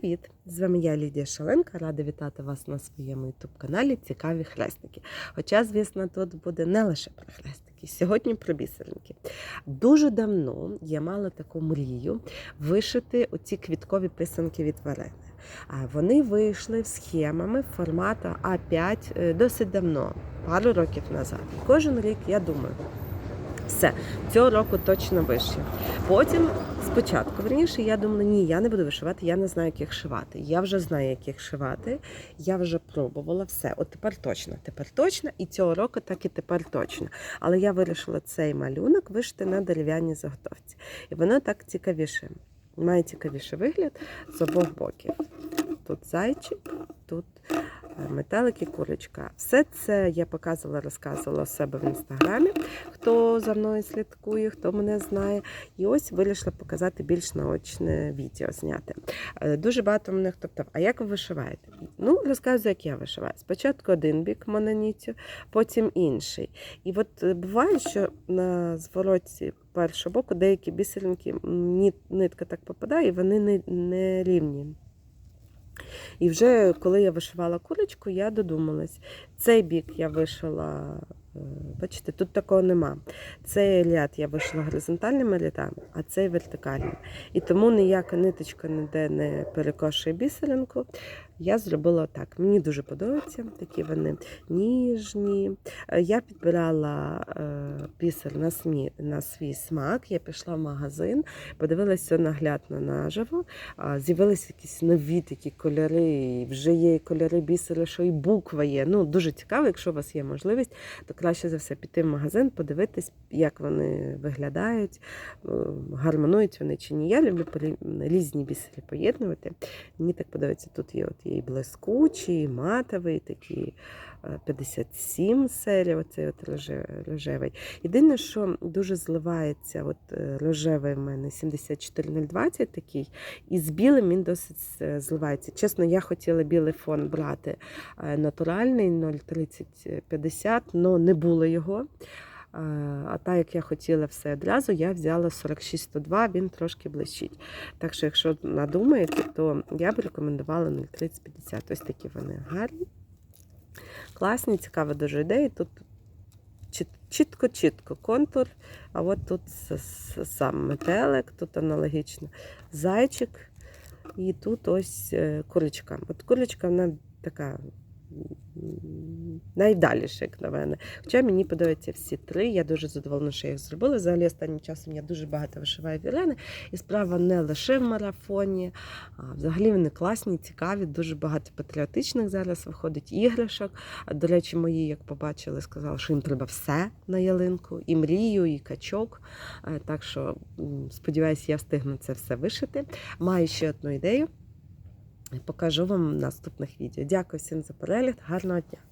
Привіт! З вами я Лідія Шаленка. Рада вітати вас на своєму ютуб-каналі Цікаві хрестики. Хоча, звісно, тут буде не лише про хрестики, сьогодні про бісеринки. Дуже давно я мала таку мрію вишити оці квіткові писанки від варени. Вони вийшли схемами формату А5 е, досить давно, пару років назад. Кожен рік я думаю. Все, цього року точно вишью. Потім, спочатку, верніше, я думала, ні, я не буду вишивати, я не знаю, як їх шивати. Я вже знаю, як їх шивати. Я вже пробувала все. От тепер точно, тепер точно, і цього року так і тепер точно. Але я вирішила цей малюнок вишити на дерев'яній заготовці. І воно так цікавіше. Має цікавіший вигляд з обох боків. Тут зайчик, тут е, метелик і курочка. Все це я показувала, розказувала себе в інстаграмі, хто за мною слідкує, хто мене знає. І ось вирішила показати більш наочне відео зняти. Е, Дуже багато мене хто питав, а як ви вишиваєте? Ну, розказую, як я вишиваю. Спочатку один бік мононіттю, потім інший. І от е, буває, що на звороті першого боку деякі бісеринки нитка так попадає, і вони не, не рівні. І вже коли я вишивала курочку, я додумалась. Цей бік я вишила, е, бачите, тут такого нема. Цей ряд я вишила горизонтальними рядами, а цей вертикальним. І тому ніяка ниточка ніде не перекошує бісеринку. Я зробила так. Мені дуже подобаються такі вони ніжні. Е, Я підбирала е, бісер на, смі, на свій смак. Я пішла в магазин, подивилася наглядно наживо. З'явилися якісь нові такі кольори. Вже є кольори бісера, що і буква є. Ну, дуже цікаво, якщо у вас є можливість, то краще за все піти в магазин, подивитись, як вони виглядають, е, гармонують вони чи ні. Я люблю різні бісери поєднувати. Мені так подобається, тут є от і блискучий, матовий, такі е, 57 серія, оцей от рожевий. Єдине, що дуже зливається, от е, рожевий в мене 74020 такий, і з білим він досить е, зливається. Чесно, я хотіла білий фон брати е, натуральний 03050, але не було його. А так як я хотіла все одразу, я взяла 4602, він трошки блищить. Так що, якщо надумаєте, то я б рекомендувала 03050. Ось такі вони гарні, класні, цікава дуже ідея. Тут чітко-чітко контур, а от тут сам метелик, тут аналогічно зайчик, і тут ось е, курочка. От курочка, вона така м, найдаліша, як на мене. Хоча мені подобаються всі три. Я дуже задоволена, що я їх зробила. Взагалі останнім часом я дуже багато вишиваю вірени. І справа не лише в марафоні, а взагалі вони класні, цікаві. Дуже багато патріотичних зараз виходить іграшок. До речі, мої, як побачили, сказали, що їм треба все на ялинку, і мрію, і качок. Так що сподіваюся, я встигну це все вишити. Маю ще одну ідею. Покажу вам в наступних відео. Дякую всім за перегляд. Гарного дня!